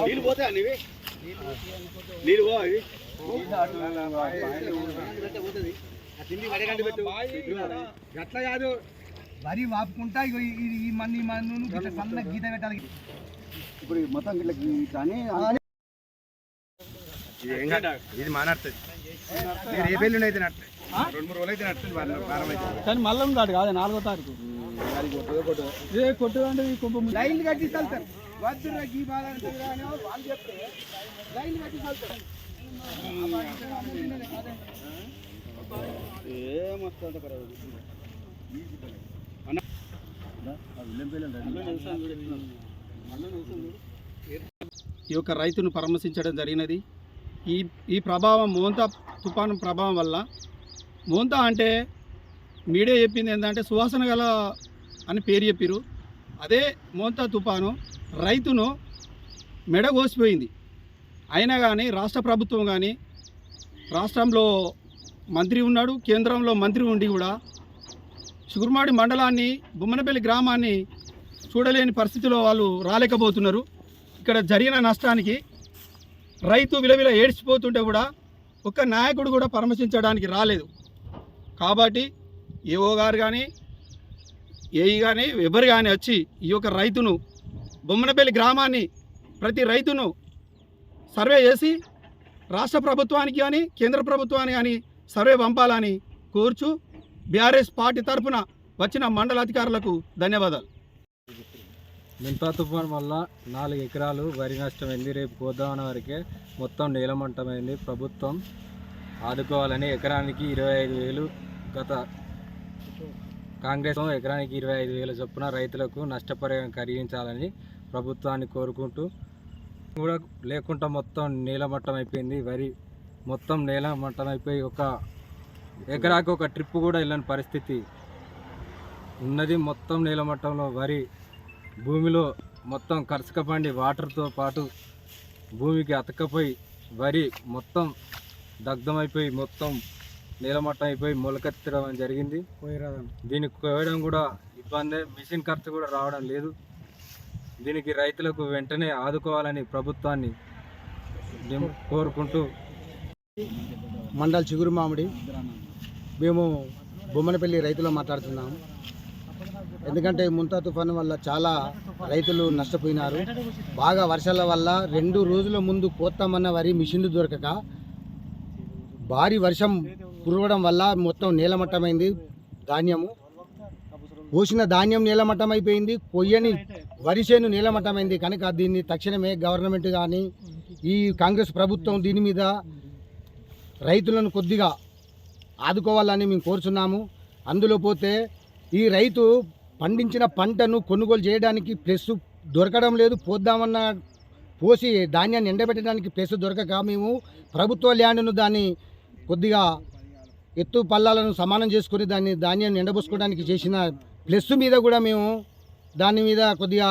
నీళ్ళు పోతాయి అవి నీళ్ళు పో అవి అట్లా కాదు వరి వాపుకుంటా ఇగో ఈ- ఈ- ఈ మన్ని మన్ను గిట్ల సన్న గీత పెట్టాలి ఇప్పుడు మొత్తం ఇట్లా కానీ ఇది మానడుతుంది రేపు ఎల్లుండి అయితే నడుతుంది రెండు మూడు రోజులు అయితే నడుతుంది వారం వారం అయితే కానీ మళ్ళీ ఉన్నాడు కాదు నాలుగో తారీఖు. ఏ కొట్టు అంటే ఈ కుంభం లైన్లు గీ బాధ వాళ్ళు చెప్తే లైన్లు ఈ యొక్క రైతును పరామర్శించడం జరిగినది. ఈ ఈ ప్రభావం మోంతా తుఫాను ప్రభావం వల్ల మోంతా అంటే మీడియా చెప్పింది ఏంటంటే సువాసన గల అని పేరు చెప్పిరు అదే మోంతా తుఫాను రైతును మెడగోసిపోయింది అయినా కానీ రాష్ట్ర ప్రభుత్వం కానీ రాష్ట్రంలో మంత్రి ఉన్నాడు కేంద్రంలో మంత్రి ఉండి కూడా చిగురుమాడి మండలాన్ని బొమ్మనపల్లి గ్రామాన్ని చూడలేని పరిస్థితిలో వాళ్ళు రాలేకపోతున్నారు. ఇక్కడ జరిగిన నష్టానికి రైతు విలవిల ఏడ్చిపోతుంటే కూడా ఒక్క నాయకుడు కూడా పరామర్శించడానికి రాలేదు. కాబట్టి ఏఓ గారు కానీ ఏఈ కానీ ఎవరు కానీ వచ్చి ఈ యొక్క రైతును బొమ్మనపల్లి గ్రామాన్ని ప్రతి రైతును సర్వే చేసి రాష్ట్ర ప్రభుత్వానికి కానీ కేంద్ర ప్రభుత్వానికి కానీ సర్వే పంపాలని కోర్చు బీఆర్ఎస్ పార్టీ తరఫున వచ్చిన మండల అధికారులకు ధన్యవాదాలు. మింతా తుఫాన్ వల్ల నాలుగు ఎకరాలు వరి నష్టమైంది. రేపు గోదావరి వరకే మొత్తం నీలమంటమైంది. ప్రభుత్వం ఆదుకోవాలని ఎకరానికి ఇరవై ఐదు వేలు గత కాంగ్రెస్ ఎకరానికి ఇరవై ఐదు వేల చొప్పున రైతులకు నష్టపరిహారం కలిగించాలని ప్రభుత్వాన్ని కోరుకుంటూ కూడా లేకుండా మొత్తం నీలమట్టం అయిపోయింది వరి మొత్తం నీలమట్టం అయిపోయి ఒక ఎకరాకు ఒక ట్రిప్ కూడా వెళ్ళని పరిస్థితి ఉన్నది. మొత్తం నీలమట్టంలో వరి భూమిలో మొత్తం కరుసక పండి వాటర్తో పాటు భూమికి అతకపోయి వరి మొత్తం దగ్ధమైపోయి మొత్తం నీలమట్టం అయిపోయి మొలకెత్తడం జరిగింది. దీనికి కోయడం కూడా ఇబ్బందే మిషన్ ఖర్చు కూడా రావడం లేదు. దీనికి రైతులకు వెంటనే ఆదుకోవాలని ప్రభుత్వాన్ని మేము కోరుకుంటూ మండల్ చిగురు మామిడి. మేము బొమ్మనపల్లి రైతులు మాట్లాడుతున్నాము ఎందుకంటే ముంతా తుఫాను వల్ల చాలా రైతులు నష్టపోయినారు. బాగా వర్షాల వల్ల రెండు రోజుల ముందు కోస్తామన్న వరి మిషన్లు దొరకక భారీ వర్షం కురవడం వల్ల మొత్తం నీలమట్టమైంది ధాన్యము. పోసిన ధాన్యం నేలమట్టం అయిపోయింది కొయ్యని వరి చేను నీలమట్టమైంది. కనుక దీన్ని తక్షణమే గవర్నమెంట్ కానీ ఈ కాంగ్రెస్ ప్రభుత్వం దీని మీద రైతులను కొద్దిగా ఆదుకోవాలని మేము కోరుచున్నాము. అందులో పోతే ఈ రైతు పండించిన పంటను కొనుగోలు చేయడానికి ప్లస్ దొరకడం లేదు. పోద్దామన్న పోసి ధాన్యాన్ని ఎండబెట్టడానికి ప్లస్ దొరకక మేము ప్రభుత్వ ల్యాండ్ను దాన్ని కొద్దిగా ఎత్తు పల్లాలను సమానం చేసుకుని దాన్ని ధాన్యాన్ని ఎండబోసుకోవడానికి చేసిన ప్లస్ మీద కూడా మేము దాని మీద కొద్దిగా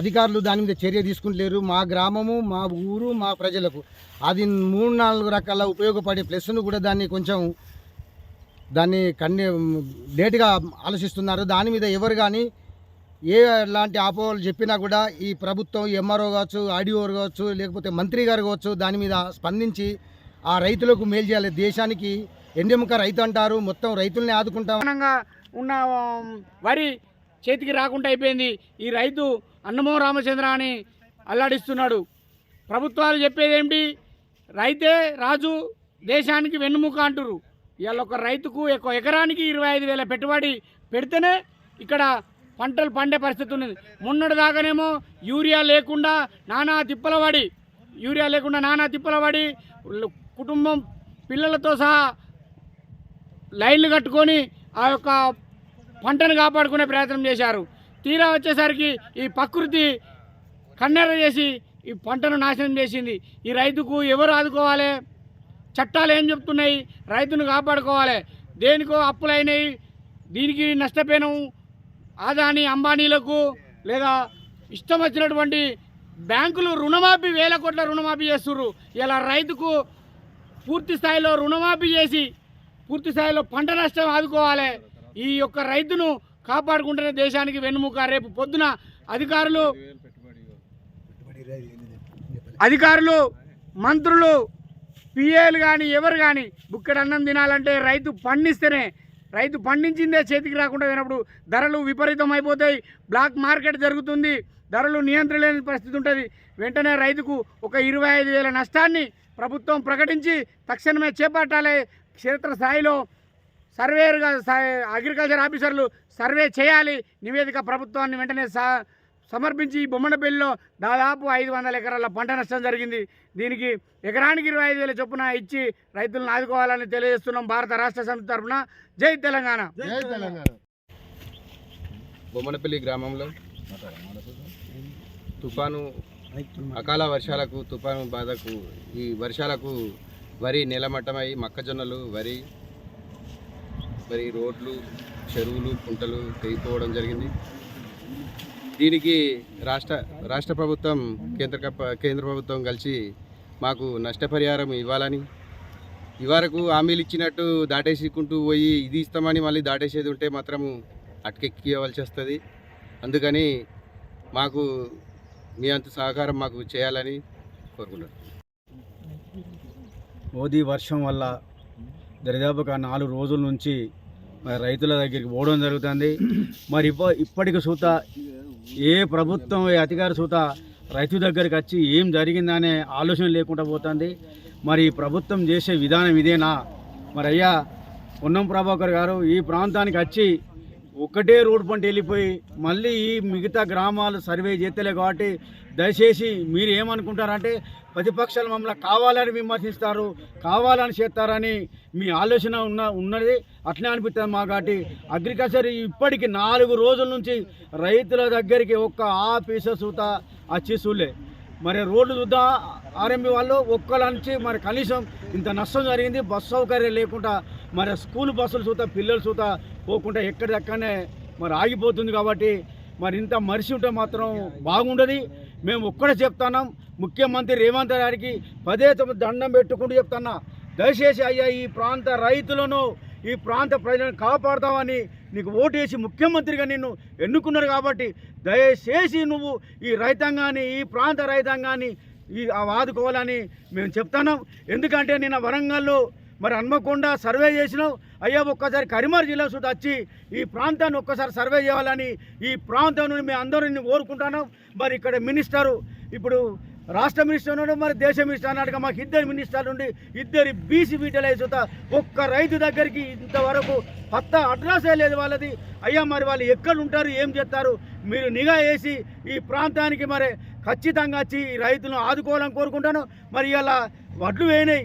అధికారులు దాని మీద చర్య తీసుకుంటలేరు. మా గ్రామము మా ఊరు మా ప్రజలకు. అది మూడు నాలుగు రకాల ఉపయోగపడే ప్లస్ను కూడా దాన్ని కొంచెం దాన్ని కన్ని లేటుగా ఆలోచిస్తున్నారు. దాని మీద ఎవరు కానీ ఏ లాంటి ఆపోలు చెప్పినా కూడా ఈ ప్రభుత్వం ఎంఆర్ఓ కావచ్చు ఆడిఓ కావచ్చు లేకపోతే మంత్రి గారు కావచ్చు దాని మీద స్పందించి ఆ రైతులకు మేలు చేయాలి. దేశానికి ఎండెముక రైతు అంటారు. మొత్తం రైతుల్ని ఆదుకుంటాం. ఉన్న వరి చేతికి రాకుండా అయిపోయింది. ఈ రైతు అన్నమో రామచంద్ర అని అల్లాడిస్తున్నాడు. ప్రభుత్వాలు చెప్పేది రైతే రాజు దేశానికి వెన్నుముక అంటురు ఇవాళ ఒక రైతుకు ఒక ఎకరానికి ఇరవై ఐదు వేల పెట్టుబడి పెడితేనే ఇక్కడ పంటలు పండే పరిస్థితి ఉన్నది. మొన్నటి దాకానేమో యూరియా లేకుండా నానా తిప్పలవాడి యూరియా లేకుండా నానా తిప్పలవాడి కుటుంబం పిల్లలతో సహా లైన్లు కట్టుకొని ఆ యొక్క పంటను కాపాడుకునే ప్రయత్నం చేశారు. తీరా వచ్చేసరికి ఈ ప్రకృతి కన్నెర చేసి ఈ పంటను నాశనం చేసింది. ఈ రైతుకు ఎవరు ఆదుకోవాలి? చట్టాలు ఏం చెప్తున్నాయి? రైతును కాపాడుకోవాలి. దేనికో అప్పులైనవి దీనికి నష్టపోయిన ఆదాని అంబానీలకు లేదా ఇష్టం వచ్చినటువంటి బ్యాంకులు రుణమాఫీ వేల కోట్ల రుణమాఫీ చేస్తుర్రు. ఇలా రైతుకు పూర్తి స్థాయిలో రుణమాఫీ చేసి పూర్తి స్థాయిలో పంట నష్టం ఆదుకోవాలి. ఈ యొక్క రైతును కాపాడుకుంటేనే దేశానికి వెన్నుముక. రేపు పొద్దున అధికారులు అధికారులు మంత్రులు పిఏలు కానీ ఎవరు కానీ బుక్కడు అన్నం తినాలంటే రైతు పండిస్తేనే రైతు పండించిందే చేతికి రాకుండా పోయినప్పుడు ధరలు విపరీతం అయిపోతాయి బ్లాక్ మార్కెట్ జరుగుతుంది. ధరలు నియంత్రణ పరిస్థితి ఉంటుంది. వెంటనే రైతుకు ఒక ఇరవై ఐదు వేల నష్టాన్ని ప్రభుత్వం ప్రకటించి తక్షణమే చేపట్టాలి. క్షేత్ర స్థాయిలో సర్వేరుగా అగ్రికల్చర్ ఆఫీసర్లు సర్వే చేయాలి. నివేదిక ప్రభుత్వాన్ని వెంటనే సా సమర్పించి ఈ బొమ్మనపల్లిలో దాదాపు ఐదు వందల ఎకరాల పంట నష్టం జరిగింది. దీనికి ఎకరానికి ఇరవై ఐదు వేల చొప్పున ఇచ్చి రైతులను ఆదుకోవాలని తెలియజేస్తున్నాం భారత రాష్ట్ర సమితి తరఫున. జై తెలంగాణ. బొమ్మనపల్లి గ్రామంలో తుఫాను అకాల వర్షాలకు తుఫాను బాధకు ఈ వర్షాలకు వరి నేలమట్టమై మొక్కజొన్నలు వరి మరి రోడ్లు చెరువులు కుంటలు తెగిపోవడం జరిగింది. దీనికి రాష్ట్ర రాష్ట్ర ప్రభుత్వం కేంద్ర కేంద్ర ప్రభుత్వం కలిసి మాకు నష్టపరిహారం ఇవ్వాలని ఇవరకు హామీలు ఇచ్చినట్టు దాటేసుకుంటూ పోయి ఇది ఇస్తామని మళ్ళీ దాటేసేది ఉంటే మాత్రము అటకెక్కివలసి వస్తుంది. అందుకని మాకు మీ అంత సహకారం మాకు చేయాలని కోరుకున్నాను మోదీ వర్షం వల్ల దరిదాపుగా నాలుగు రోజుల నుంచి మరి రైతుల దగ్గరికి పోవడం జరుగుతుంది. మరి ఇప్ప ఇప్పటికి సూత ఏ ప్రభుత్వం ఏ అధికార సూత రైతు దగ్గరికి వచ్చి ఏం జరిగిందనే ఆలోచన లేకుండా పోతుంది. మరి ప్రభుత్వం చేసే విధానం ఇదేనా? మరి అయ్యా పొన్నం ప్రభాకర్ గారు ఈ ప్రాంతానికి వచ్చి ఒకటే రోడ్ పంట వెళ్ళిపోయి మళ్ళీ ఈ మిగతా గ్రామాలు సర్వే చేస్తలే కాబట్టి దయచేసి మీరు ఏమనుకుంటారంటే ప్రతిపక్షాలు మమ్మల్ని కావాలని విమర్శిస్తారు కావాలని చేస్తారని మీ ఆలోచన ఉన్న ఉన్నది అట్లే అనిపిస్తుంది మా కాబట్టి అగ్రికల్చర్ ఇప్పటికి నాలుగు రోజుల నుంచి రైతుల దగ్గరికి ఒక్క ఆఫీసర్ సూత వచ్చి చూలే మరి రోడ్లు చూద్దాం ఆర్ఎంబి వాళ్ళు ఒక్కళ్ళ నుంచి మరి కనీసం ఇంత నష్టం జరిగింది బస్సు సౌకర్యం లేకుండా మరి స్కూల్ బస్సులు చూత పిల్లలు చూత పోకుండా ఎక్కడిదక్కడనే మరి ఆగిపోతుంది కాబట్టి మరి ఇంత మరిసి ఉంటే మాత్రం బాగుండదు. మేము ఒక్కడే చెప్తున్నాం. ముఖ్యమంత్రి రేవంత్ గారికి పదే తొమ్మిది దండం పెట్టుకుంటూ చెప్తున్నా. దయచేసి అయ్యా ఈ ప్రాంత రైతులను ఈ ప్రాంత ప్రజలను కాపాడుతామని నీకు ఓటేసి ముఖ్యమంత్రిగా నిన్ను ఎన్నుకున్నారు కాబట్టి దయచేసి నువ్వు ఈ రైతాంగాన్ని ఈ ప్రాంత రైతాంగాన్ని ఈ ఆదుకోవాలని మేము చెప్తున్నాం. ఎందుకంటే నిన్న వరంగల్లో మరి హన్మకొండ సర్వే చేసినావు. అయ్యా ఒక్కసారి కరీంనగర్ జిల్లా సుద్ధా వచ్చి ఈ ప్రాంతాన్ని ఒక్కసారి సర్వే చేయాలని ఈ ప్రాంతం నుండి మేము అందరిని కోరుకుంటున్నాం. మరి ఇక్కడ మినిస్టరు ఇప్పుడు రాష్ట్ర మినిస్టర్ ఉన్నాడు మరి దేశ మినిస్టర్ అన్నట్టుగా మాకు ఇద్దరు మినిస్టర్లు ఉండి ఇద్దరి బీసీ బీటలు వేసుతా ఒక్క రైతు దగ్గరికి ఇంతవరకు పత్తా అడ్రసే లేదు వాళ్ళది. అయ్యా మరి వాళ్ళు ఎక్కడ ఉంటారు ఏం చేస్తారు? మీరు నిఘా వేసి ఈ ప్రాంతానికి మరి ఖచ్చితంగా వచ్చి ఈ రైతులను ఆదుకోవాలని కోరుకుంటాను మరి ఇలా వడ్లు వేయినాయి.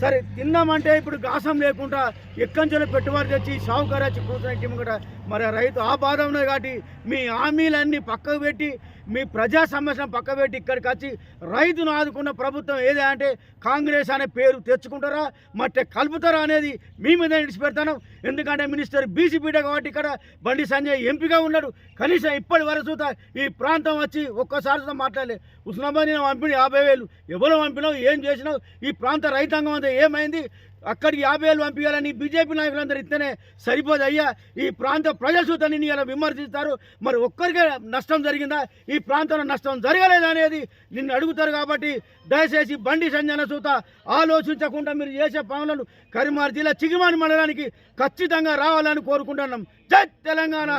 సరే తిన్నామంటే ఇప్పుడు గాసం లేకుండా ఎక్కంచెలు పెట్టుబడి తెచ్చి షావుకారు వచ్చి కూర్చొని కూడా మరి రైతు ఆ బాధ ఉన్నది కాబట్టి మీ హామీలన్నీ పక్కకు పెట్టి మీ ప్రజా సమస్యను పక్కబెట్టి ఇక్కడికి వచ్చి రైతును ఆదుకున్న ప్రభుత్వం ఏదే అంటే కాంగ్రెస్ అనే పేరు తెచ్చుకుంటారా మట్టే కలుపుతారా అనేది మీ మీద విడిచిపెడతాను ఎందుకంటే మినిస్టర్ బీసీ పీట కాబట్టి ఇక్కడ బండి సంజయ్ ఎంపీగా ఉన్నాడు. కనీసం ఇప్పటి వరకు ఈ ప్రాంతం వచ్చి ఒక్కసారితో మాట్లాడలే. ఉస్మాబాద్ నేను పంపిణీ యాభై వేలు. ఎవరు పంపినావు? ఏం చేసినావు? ఈ ప్రాంత రైతాంగం అంతా ఏమైంది? అక్కడికి యాభై వేలు పంపించాలని బీజేపీ నాయకులందరూ ఇస్తేనే సరిపోదు అయ్యా. ఈ ప్రాంత ప్రజల ఇలా విమర్శిస్తారు. మరి ఒక్కరికే నష్టం జరిగిందా? ఈ ప్రాంతంలో నష్టం జరగలేదు అనేది నిన్ను అడుగుతారు కాబట్టి దయచేసి బండి సంజన సూత ఆలోచించకుండా మీరు చేసే పనులను కరీంనగర్ జిల్లా చిగిమాని మండలానికి ఖచ్చితంగా రావాలని కోరుకుంటున్నాం. జై తెలంగాణ!